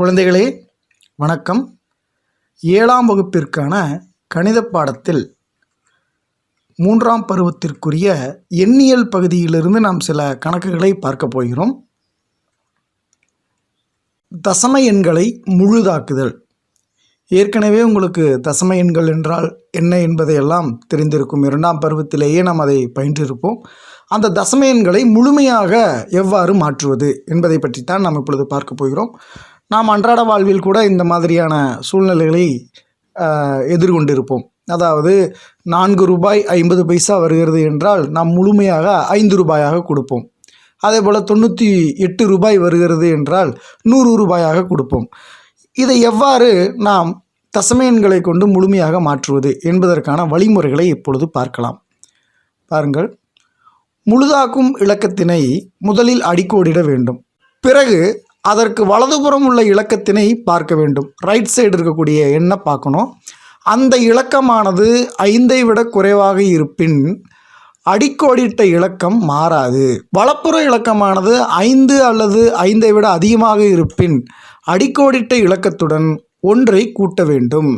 குழந்தைகளே வணக்கம். ஏழாம் வகுப்பிற்கான கணித பாடத்தில் மூன்றாம் பருவத்திற்குரிய எண்ணியல் பகுதியிலிருந்து நாம் சில கணக்குகளை பார்க்க போகிறோம். தசம எண்களை முழுதாக்குதல். ஏற்கனவே உங்களுக்கு தசம எண்கள் என்றால் என்ன என்பதையெல்லாம் தெரிந்திருக்கும். இரண்டாம் பருவத்திலேயே நாம் அதை பயின்றிருப்போம். அந்த தசம எண்களை முழுமையாக எவ்வாறு மாற்றுவது என்பதை பற்றித்தான் நாம் இப்பொழுது பார்க்க போகிறோம். நாம் அன்றாட வாழ்வில் கூட இந்த மாதிரியான சூழ்நிலைகளை எதிர்கொண்டிருப்போம். அதாவது நான்கு ரூபாய் ஐம்பது பைசா வருகிறது என்றால் நாம் முழுமையாக ஐந்து ரூபாயாக கொடுப்போம். அதே போல் தொண்ணூற்றி எட்டு ரூபாய் வருகிறது என்றால் நூறு ரூபாயாக கொடுப்போம். இதை எவ்வாறு நாம் தசம கொண்டு முழுமையாக மாற்றுவது என்பதற்கான வழிமுறைகளை இப்பொழுது பார்க்கலாம். பாருங்கள். முழுதாக்கும் இலக்கத்தினை முதலில் அடிக்கோடிட வேண்டும். பிறகு அதற்கு வலதுபுறம் உள்ள இலக்கத்தினை பார்க்க வேண்டும். ரைட் சைடு இருக்கக்கூடிய எண்ணை பார்க்கணும். அந்த இலக்கமானது ஐந்தை விட குறைவாக இருப்பின் அடிக்கோடிட்ட இலக்கம் மாறாது. வலப்புற இலக்கமானது ஐந்து அல்லது ஐந்தை விட அதிகமாக இருப்பின் அடிக்கோடிட்ட இலக்கத்துடன் ஒன்றை கூட்ட வேண்டும்.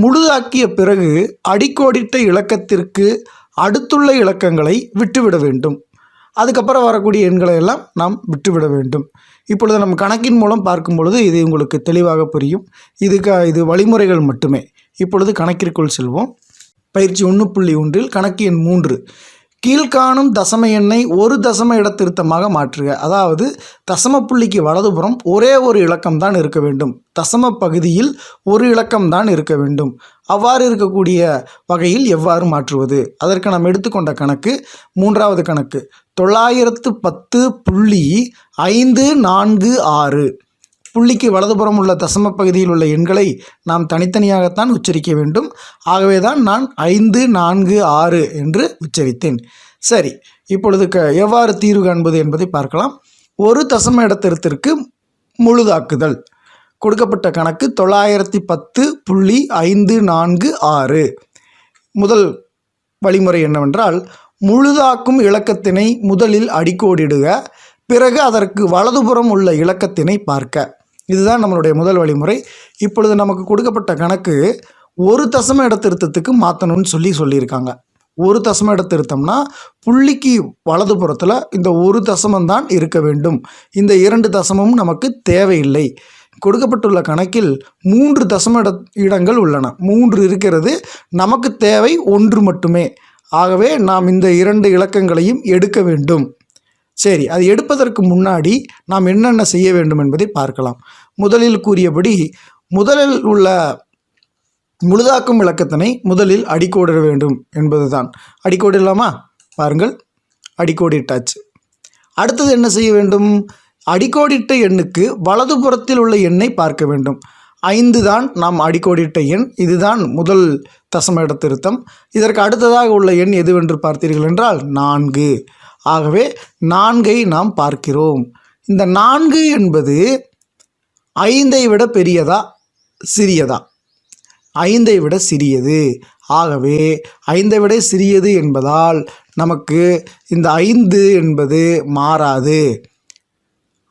முழுதாக்கிய பிறகு அடிக்கோடிட்ட இலக்கத்திற்கு அடுத்துள்ள இலக்கங்களை விட்டுவிட வேண்டும். அதுக்கப்புறம் வரக்கூடிய எண்களை எல்லாம் நாம் விட்டுவிட வேண்டும். இப்பொழுது நம்ம கணக்கின் மூலம் பார்க்கும் பொழுது இது உங்களுக்கு தெளிவாக புரியும். இதுக்கு இது வழிமுறைகள் மட்டுமே. இப்பொழுது கணக்கிற்குள் செல்வோம். பயிற்சி ஒன்று புள்ளி ஒன்றில் கணக்கு எண் மூன்று. கீழ்காணும் தசம எண்ணை ஒரு தசம இடத்திருத்தமாக மாற்றுக. அதாவது தசம புள்ளிக்கு வலதுபுறம் ஒரே ஒரு இலக்கம் தான் இருக்க வேண்டும். தசம பகுதியில் ஒரு இலக்கம் தான் இருக்க வேண்டும். அவ்வாறு இருக்கக்கூடிய வகையில் எவ்வாறு மாற்றுவது? அதற்கு நாம் எடுத்துக்கொண்ட கணக்கு மூன்றாவது கணக்கு. தொள்ளாயிரத்து பத்து புள்ளி ஐந்து நான்கு ஆறு. புள்ளிக்கு வலதுபுறம் உள்ள தசம பகுதியில் உள்ள எண்களை நாம் தனித்தனியாகத்தான் உச்சரிக்க வேண்டும். ஆகவே தான் நான் ஐந்து நான்கு ஆறு என்று உச்சரித்தேன். சரி இப்பொழுது க எவ்வாறு தீர்வு காண்பது என்பதை பார்க்கலாம். ஒரு தசம இடத்திற்கு முழுதாக்குதல். கொடுக்கப்பட்ட கணக்கு தொள்ளாயிரத்தி பத்து புள்ளி ஐந்து நான்கு ஆறு. முதல் வழிமுறை என்னவென்றால் முழுதாக்கும் இலக்கத்தினை முதலில் அடிக்கோடிடுக பிறகு அதற்கு வலதுபுறம் உள்ள இலக்கத்தினை பார்க்க. இதுதான் நம்மளுடைய முதல் வழிமுறை. இப்பொழுது நமக்கு கொடுக்கப்பட்ட கணக்கு ஒரு தசம இடத்திருத்தத்துக்கு மாற்றணும்னு சொல்லி சொல்லியிருக்காங்க. ஒரு தசம இடத்திருத்தம்னா புள்ளிக்கு வலது புறத்தில் இந்த ஒரு தசமம் தான் இருக்க வேண்டும். இந்த இரண்டு தசமமும் நமக்கு தேவையில்லை. கொடுக்கப்பட்டுள்ள கணக்கில் மூன்று தசம இட இடங்கள் உள்ளன. மூன்று இருக்கிறது. நமக்கு தேவை ஒன்று மட்டுமே. ஆகவே நாம் இந்த இரண்டு இலக்கங்களையும் எடுக்க வேண்டும். சரி அது எடுப்பதற்கு முன்னாடி நாம் என்னென்ன செய்ய வேண்டும் என்பதை பார்க்கலாம். முதலில் கூறியபடி முதலில் உள்ள முழுதாக்கும் விளக்கத்தினை முதலில் அடிக்கோடிட வேண்டும் என்பதுதான். அடிக்கோடிடலாமா பாருங்கள். அடிக்கோடிட்டாச்சு அடுத்தது என்ன செய்ய வேண்டும்? அடிக்கோடிட்ட எண்ணுக்கு வலதுபுறத்தில் உள்ள எண்ணை பார்க்க வேண்டும். ஐந்து தான் நாம் அடிக்கோடிட்ட எண். இதுதான் முதல் தசம இட திருத்தம் இதற்கு அடுத்ததாக உள்ள எண் எதுவென்று பார்த்தீர்கள் என்றால் நான்கு. ஆகவே நான்கை நாம் பார்க்கிறோம். இந்த நான்கு என்பது ஐந்தை விட பெரியதா? சிறியதா? ஐந்தை விட சிறியது. ஆகவே ஐந்தை விட சிறியது என்பதால் நமக்கு இந்த ஐந்து என்பது மாறாது.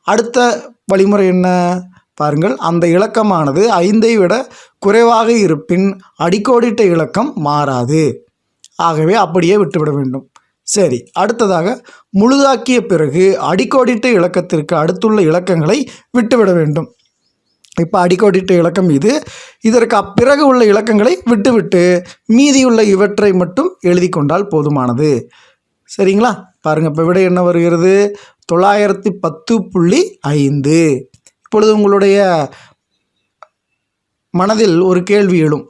அடுத்த வழிமுறை என்ன? பாருங்கள் அந்த இலக்கமானது ஐந்தை விட குறைவாக இருப்பின் அடிக்கோடிட்ட இலக்கம் மாறாது. ஆகவே அப்படியே விட்டுவிட வேண்டும். சரி அடுத்ததாக முழுதாக்கிய பிறகு அடிக்கோடிட்ட இலக்கத்திற்கு அடுத்துள்ள இலக்கங்களை விட்டுவிட வேண்டும். இப்போ அடிக்கோடிட்ட இலக்கம் இது. இதற்கு அப்பிறகு உள்ள இலக்கங்களை விட்டுவிட்டு மீதியுள்ள இவற்றை மட்டும் எழுதி கொண்டால் போதுமானது. சரிங்களா? பாருங்கள் இப்போ விட என்ன வருகிறது? தொள்ளாயிரத்தி பத்து புள்ளி ஐந்து. இப்பொழுது உங்களுடைய மனதில் ஒரு கேள்வி எழும்.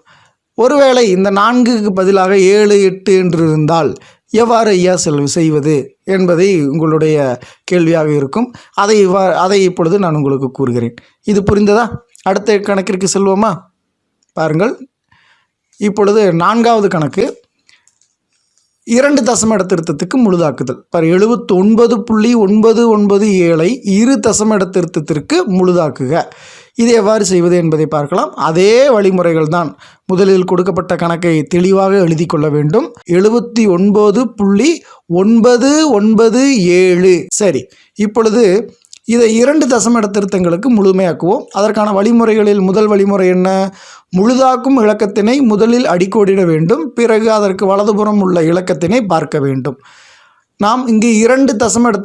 ஒருவேளை இந்த நான்குக்கு பதிலாக ஏழு எட்டு என்று இருந்தால் எவ்வாறு ஐயா செல் செய்வது என்பதை உங்களுடைய கேள்வியாக இருக்கும். அதை இவ்வா அதை இப்பொழுது நான் உங்களுக்கு கூறுகிறேன். இது புரிந்ததா? அடுத்த கணக்கிற்கு செல்வோமா? பாருங்கள். இப்பொழுது நான்காவது கணக்கு. இரண்டு தசம இடத்திருத்தத்துக்கு முழுதாக்குதல். பார் எழுபத்தி ஒன்பது புள்ளி ஒன்பது ஒன்பது ஏழை இரு தசம இடத்திருத்தத்திற்கு முழுதாக்குக. இது எவ்வாறு செய்வது என்பதை பார்க்கலாம். அதே வழிமுறைகள் தான் முதலில் கொடுக்கப்பட்ட கணக்கை தெளிவாக எழுதி கொள்ள வேண்டும். எழுபத்தி ஒன்பது புள்ளி ஒன்பது ஒன்பது ஏழு. சரி இப்பொழுது இதை இரண்டு தசம திருத்தங்களுக்கு முழுமையாக்குவோம். அதற்கான வழிமுறைகளில் முதல் வழிமுறை என்ன? முழுதாக்கும் இலக்கத்தினை முதலில் அடிக்கோடிட வேண்டும். பிறகு அதற்கு வலதுபுறம் உள்ள இலக்கத்தினை பார்க்க வேண்டும். நாம் இங்கே இரண்டு தசம இட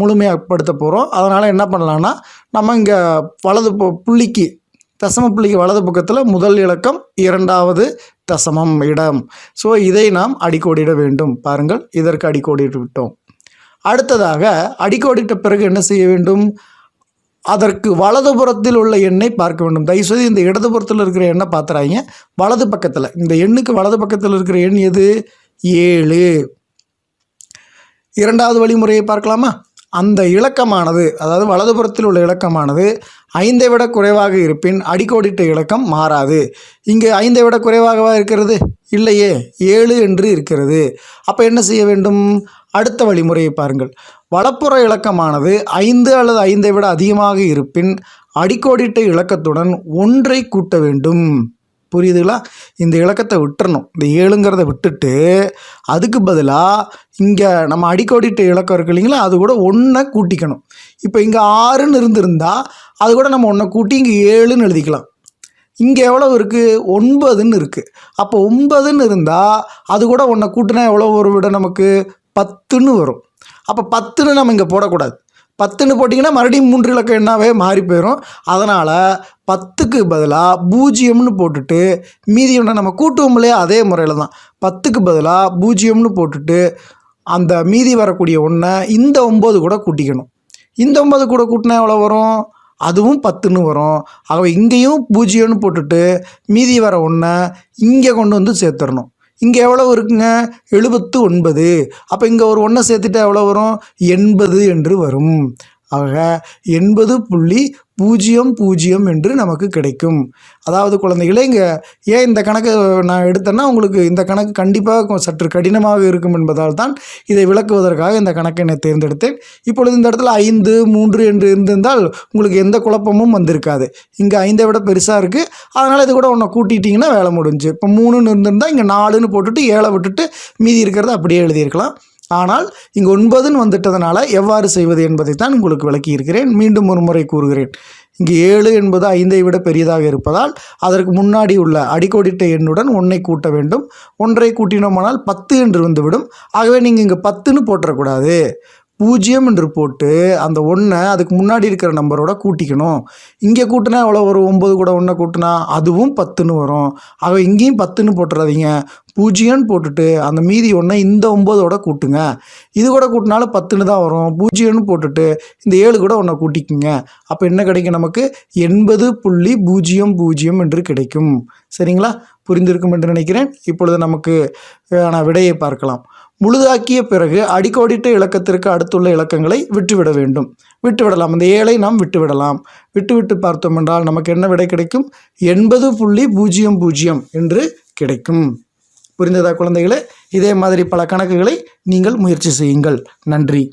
முழுமையாகப்படுத்த போகிறோம் அதனால் என்ன பண்ணலான்னா நம்ம இங்கே வலது புள்ளிக்கு தசம புள்ளிக்கு வலது பக்கத்தில் முதல் இலக்கம் இரண்டாவது தசமம் இடம். ஸோ இதை நாம் அடிக்கோடிட வேண்டும். பாருங்கள் இதற்கு அடிக்கோடிட்டு விட்டோம். அடுத்ததாக அடிக்கோடிட்ட பிறகு என்ன செய்ய வேண்டும்? அதற்கு வலதுபுறத்தில் உள்ள எண்ணை பார்க்க வேண்டும். தயவுசெய்து இந்த இடதுபுறத்தில் இருக்கிற எண்ணை பார்த்துறாங்க வலது பக்கத்தில். இந்த எண்ணுக்கு வலது பக்கத்தில் இருக்கிற எண் எது? ஏழு. இரண்டாவது வழிமுறையை பார்க்கலாமா? அந்த இலக்கமானது அதாவது வலதுபுறத்தில் உள்ள இலக்கமானது ஐந்தை விட குறைவாக இருப்பின் அடிக்கோடிட்ட இலக்கம் மாறாது. இங்கே ஐந்தை விட குறைவாகவா இருக்கிறது? இல்லையே. ஏழு என்று இருக்கிறது. அப்போ என்ன செய்ய வேண்டும்? அடுத்த வழிமுறையை பாருங்கள். வலப்புற இலக்கமானது ஐந்து அல்லது ஐந்தை விட அதிகமாக இருப்பின் அடிக்கோடிட்ட இலக்கத்துடன் ஒன்றை கூட்ட வேண்டும். புரியுதுங்களா? இந்த இலக்கத்தை விட்டுறணும். இந்த ஏழுங்கிறத விட்டுட்டு அதுக்கு பதிலாக இங்கே நம்ம அடிக்கோடிட்ட இலக்கம் இருக்கு இல்லைங்களா? அது கூட ஒன்றை கூட்டிக்கணும். இப்போ இங்கே ஆறுன்னு இருந்திருந்தால் அது கூட நம்ம ஒன்றை கூட்டி இங்கே ஏழுன்னு எழுதிக்கலாம். இங்கே எவ்வளோ இருக்குது ஒன்பதுன்னு இருக்குது அப்போ ஒன்பதுன்னு இருந்தால் அது கூட ஒன்றை கூட்டினா எவ்வளோ ஒரு விட நமக்கு? பத்துன்னு வரும். அப்போ பத்துன்னு நம்ம இங்கே போடக்கூடாது. பத்துன்னு போட்டிங்கன்னா மறுபடியும் மூன்று இலக்கம் என்னாவே மாறி போயிடும் அதனால் பத்துக்கு பதிலாக பூஜ்ஜியம்னு போட்டுட்டு மீதி ஒன்று நம்ம கூட்டுவோம் இல்லையா? அதே முறையில் தான் பத்துக்கு பதிலாக பூஜ்ஜியம்னு போட்டுட்டு அந்த மீதி வரக்கூடிய ஒன்றை இந்த ஒம்பது கூட கூட்டிக்கணும். இந்த ஒம்பது கூட கூட்டினா எவ்வளோ வரும்? அதுவும் பத்துன்னு வரும். ஆகவே இங்கேயும் பூஜ்ஜியம்னு போட்டுட்டு மீதி வர ஒன்றை இங்கே கொண்டு வந்து சேர்த்துடணும். இங்கே எவ்வளோ இருக்குங்க? எழுபத்து ஒன்பது. அப்போ இங்கே ஒரு ஒன்றை சேர்த்துட்டா எவ்வளோ வரும்? எண்பது என்று வரும். ஆக எண்பது புள்ளி பூஜ்ஜியம் பூஜ்ஜியம் என்று நமக்கு கிடைக்கும். அதாவது குழந்தைகளே இங்கே ஏன் இந்த கணக்கு நான் எடுத்தேன்னா உங்களுக்கு இந்த கணக்கு கண்டிப்பாக சற்று கடினமாக இருக்கும் என்பதால் தான் இதை விளக்குவதற்காக இந்த கணக்கை நான் தேர்ந்தெடுத்தேன். இப்பொழுது இந்த இடத்துல ஐந்து மூன்று என்று இருந்திருந்தால் உங்களுக்கு எந்த குழப்பமும் வந்திருக்காது. இங்கே ஐந்தை விட பெருசாக இருக்குது அதனால் இது கூட ஒன்று கூட்டிட்டிங்கன்னா வேலை முடிஞ்சு. இப்போ மூணுன்னு இருந்திருந்தால் இங்கே நாலுன்னு போட்டுட்டு ஏழை விட்டுட்டு மீதி இருக்கிறத அப்படியே எழுதியிருக்கலாம். ஆனால் இங்கு ஒன்பதுன்னு வந்துட்டதுனால எவ்வாறு செய்வது என்பதை தான் உங்களுக்கு விளக்கியிருக்கிறேன். மீண்டும் ஒரு முறை கூறுகிறேன். இங்கு ஏழு என்பது ஐந்தை விட பெரியதாக இருப்பதால் அதற்கு முன்னாடி உள்ள அடிக்கோடிட்ட எண்ணுடன் ஒன்றை கூட்ட வேண்டும். ஒன்றை கூட்டினோமானால் பத்து என்று வந்துவிடும். ஆகவே நீங்கள் இங்கே பத்துன்னு போட்டுறக்கூடாது. பூஜ்ஜியம் என்று போட்டு அந்த ஒன்றை அதுக்கு முன்னாடி இருக்கிற நம்பரோட கூட்டிக்கணும். இங்கே கூட்டினா எவ்வளோ வரும்? ஒம்பது கூட ஒன்றை கூட்டினா அதுவும் பத்துன்னு வரும். ஆக இங்கேயும் பத்துன்னு போட்டுறாதீங்க. பூஜ்ஜியம்னு போட்டுட்டு அந்த மீதி ஒன்றை இந்த ஒம்போதோட கூட்டுங்க. இது கூட கூட்டினாலும் பத்துன்னு தான் வரும். பூஜ்ஜியம்னு போட்டுட்டு இந்த ஏழு கூட ஒன்றை கூட்டிக்குங்க. அப்போ என்ன கிடைக்கும் நமக்கு? எண்பது புள்ளி பூஜ்ஜியம் பூஜ்ஜியம் என்று கிடைக்கும். சரிங்களா? புரிந்திருக்கும் என்று நினைக்கிறேன். இப்பொழுது நமக்கு ஆனால் விடையை பார்க்கலாம். முழுதாக்கிய பிறகு அடிக்கோடிட்ட இலக்கத்திற்கு அடுத்துள்ள இலக்கங்களை விட்டுவிட வேண்டும். விட்டுவிடலாம். அந்த ஏழை நாம் விட்டுவிடலாம். விட்டுவிட்டு பார்த்தோம் என்றால் நமக்கு என்ன விடை கிடைக்கும்? எண்பது புள்ளி பூஜ்ஜியம் பூஜ்ஜியம் என்று கிடைக்கும். புரிந்ததா குழந்தைகளே? இதே மாதிரி பல கணக்குகளை நீங்கள் முயற்சி செய்யுங்கள். நன்றி.